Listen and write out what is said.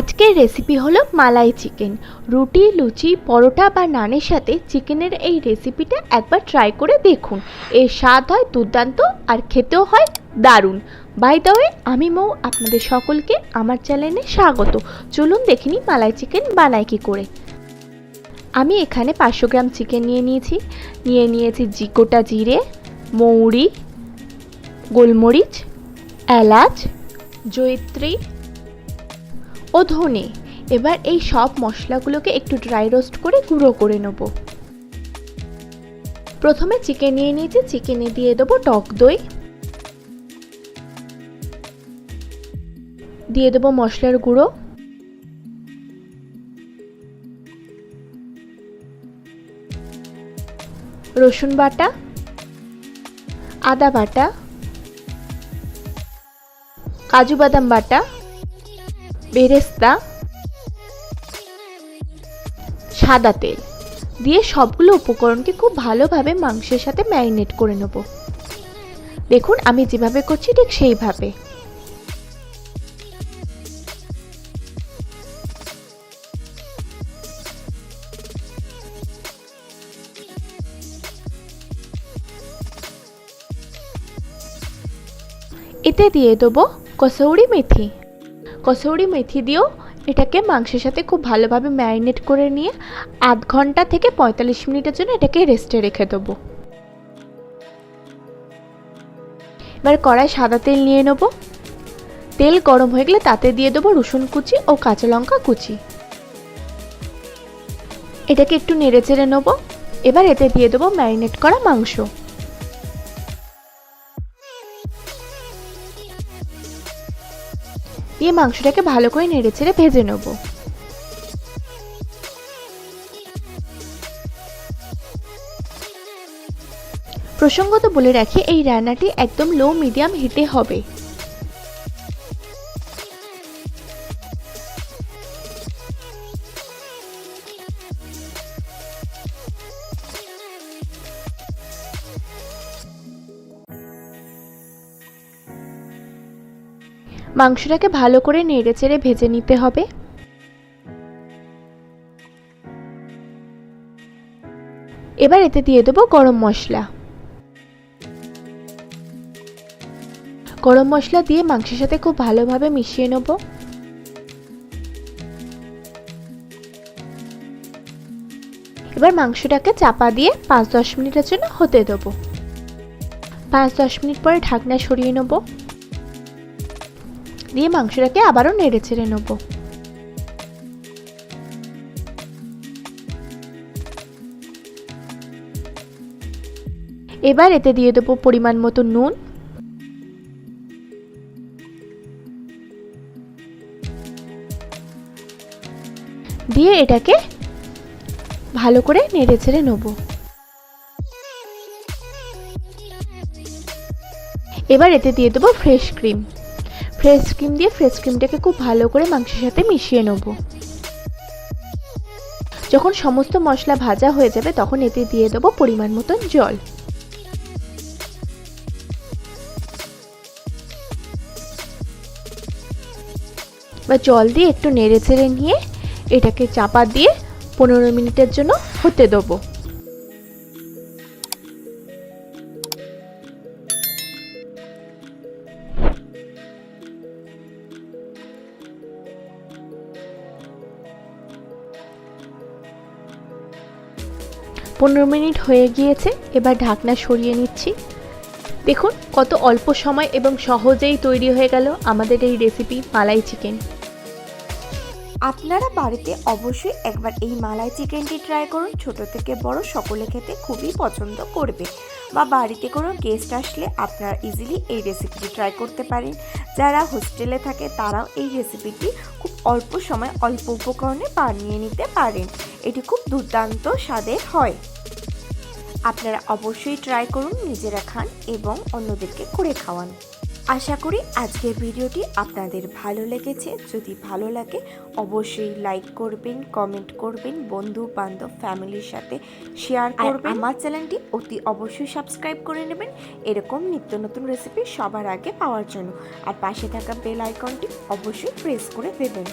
আজকের রেসিপি হলো মালাই চিকেন রুটি, লুচি, পরোটা বা নানের সাথে চিকেনের এই রেসিপিটা একবার ট্রাই করে দেখুন। এর স্বাদ হয় দুর্দান্ত আর খেতেও হয় দারুণ। বাই দ্য ওয়ে আমি মৌ, আপনাদের সকলকে আমার চ্যানেলে স্বাগত। চলুন দেখিনি মালাই চিকেন বানাই কি করে। আমি এখানে পাঁচশো গ্রাম চিকেন নিয়ে নিয়েছি। নিয়ে নিয়েছি জি, গোটা জিরে, মৌরি, গোলমরিচ, এলাচ, জয়িত্রী ও ধনে। এবার এই সব মশলাগুলোকে একটু ড্রাই রোস্ট করে গুঁড়ো করে নেব। প্রথমে চিকেন নিয়ে নিয়েছি চিকেনে দিয়ে দেবো টক দই। দিয়ে দেবো মশলার গুঁড়ো। রসুন বাটা, আদা বাটা, কাজু বাদাম বাটা বেরেস্তা, সাদা তেল। দিয়ে সবগুলো উপকরণকে খুব ভালোভাবে মাংসের সাথে ম্যারিনেট করে নেব। দেখুন, আমি যেভাবে করছি ঠিক সেইভাবে। এতে দিয়ে দেবো কসৌরি মেথি। কসৌরি মেথি দিয়েও এটাকে মাংসের সাথে খুব ভালোভাবে ম্যারিনেট করে নিয়ে আধ ঘণ্টা থেকে পঁয়তাল্লিশ মিনিটের জন্য এটাকে রেস্টে রেখে দেবো। এবার কড়াই সাদা তেল নিয়ে নেব। তেল গরম হয়ে গেলে তাতে দিয়ে দেবো রসুন কুচি ও কাঁচা লঙ্কা কুচি। এটাকে একটু নেড়ে চেড়ে নেব। এবার এতে দিয়ে দেবো ম্যারিনেট করা মাংস। দিয়ে মাংসটাকে ভালো করে নেড়ে ছেড়ে ভেজে নেব। প্রসঙ্গত বলে রাখি, এই রান্নাটি একদম লো মিডিয়াম হিটে হবে। মাংসটাকে ভালো করে নেড়ে চেড়ে ভেজে নিতে হবে। এবার এতে দিয়ে দেবো গরম মশলা। গরম মশলা দিয়ে মাংসের সাথে খুব ভালোভাবে মিশিয়ে নেব। এবার মাংসটাকে চাপা দিয়ে পাঁচ দশ মিনিটের জন্য হতে দেবো। পাঁচ দশ মিনিট পরে ঢাকনা সরিয়ে নেব। দিয়ে মাংসটাকে আবারও নেড়ে ছেড়ে নেব। এবার এতে দিয়ে দেবো পরিমাণ মতো নুন। দিয়ে এটাকে ভালো করে নেড়ে ছেড়ে নেব। এবার এতে দিয়ে দেবো ফ্রেশ ক্রিম। ফ্রেশ ক্রিম দিয়ে ফ্রেশ ক্রিমটাকে খুব ভালো করে মাংসের সাথে মিশিয়ে নেব। যখন সমস্ত মশলা ভাজা হয়ে যাবে তখন এতে দিয়ে দেবো পরিমাণ মতন জল। বা জল দিয়ে একটু নেড়ে চেড়ে নিয়ে এটাকে চাপা দিয়ে পনেরো মিনিটের জন্য হতে দেবো। পনেরো মিনিট হয়ে গিয়েছে, এবার ঢাকনা সরিয়ে নিচ্ছি। দেখুন কত অল্প সময় এবং সহজেই তৈরি হয়ে গেল আমাদের এই রেসিপি মালাই চিকেন আপনারা বাড়িতে অবশ্যই একবার এই মালাই চিকেনটি ট্রাই করুন। ছোট থেকে বড় সকলে খেতে খুবই পছন্দ করবে। বা বাড়িতে কোনো গেস্ট আসলে আপনারা ইজিলি এই রেসিপিটি ট্রাই করতে পারেন। যারা হোস্টেলে থাকে, তারাও এই রেসিপিটি খুব অল্প সময়, অল্প উপকরণে বানিয়ে নিতে পারেন। এটি খুব দুর্দান্ত স্বাদের হয়। আপনারা অবশ্যই ট্রাই করুন, নিজেরা খান এবং অন্যদেরকে করে খাওয়ান। আশা করি আজকের ভিডিওটি আপনাদের ভালো লেগেছে। যদি ভালো লাগে অবশ্যই লাইক করবেন কমেন্ট করবেন বন্ধু বান্ধব ফ্যামিলির সাথে শেয়ার করবেন। আমার চ্যানেলটি অতি অবশ্যই সাবস্ক্রাইব করে নেবেন। এরকম নিত্য নতুন রেসিপি সবার আগে পাওয়ার জন্য। আর পাশে থাকা বেল আইকনটি অবশ্যই প্রেস করে দেবেন।